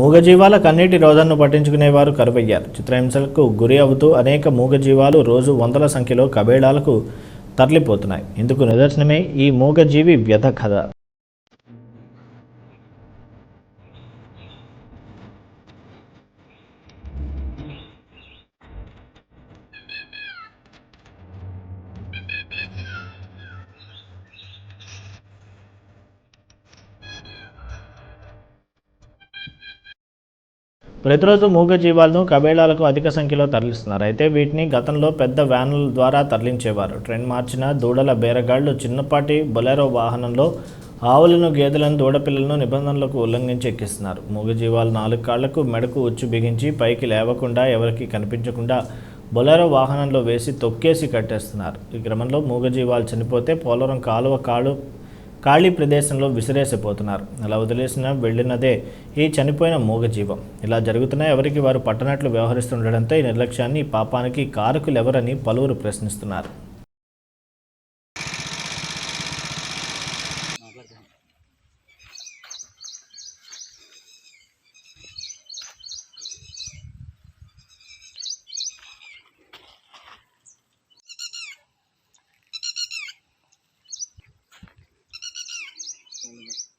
మూగజీవాల కన్నీటి రోజాను పట్టించుకునేవారు కరువయ్యారు. చిత్రహింసలకు గురి అవుతూ అనేక మూగజీవాలు రోజు వందల సంఖ్యలో కబేళాలకు తరలిపోతున్నాయి. ఇందుకు నిదర్శనమే ఈ మూగజీవి వ్యధ కథ. ప్రతిరోజు మూగజీవాలను కబేళాలకు అధిక సంఖ్యలో తరలిస్తున్నారు. అయితే వీటిని గతంలో పెద్ద వ్యాన్ల ద్వారా తరలించేవారు. ట్రెండ్ మార్చిన దూడల బేరగాళ్ళు చిన్నపాటి బొలెరో వాహనంలో ఆవులను గేదెలను దూడపిల్లలను నిబంధనలకు ఉల్లంఘించి ఎక్కిస్తున్నారు. మూగజీవాలు నాలుగు కాళ్ళకు మెడకు ఉచ్చు బిగించి పైకి లేవకుండా ఎవరికి కనిపించకుండా బొలెరో వాహనంలో వేసి తొక్కేసి కట్టేస్తున్నారు. ఈ క్రమంలో మూగజీవాలు చనిపోతే పోలవరం కాలువ కాళ్ళు ఖాళీ ప్రదేశంలో విసిరేసిపోతున్నారు. అలా వదిలేసిన వెళ్ళినదే ఈ చనిపోయిన మూగజీవం. ఇలా జరుగుతున్నా ఎవరికి వారు పట్టనట్లు వ్యవహరిస్తుండడంతో ఈ నిర్లక్ష్యాన్ని పాపానికి కారకులు ఎవరని పలువురు ప్రశ్నిస్తున్నారు. சொல்லுங்கள்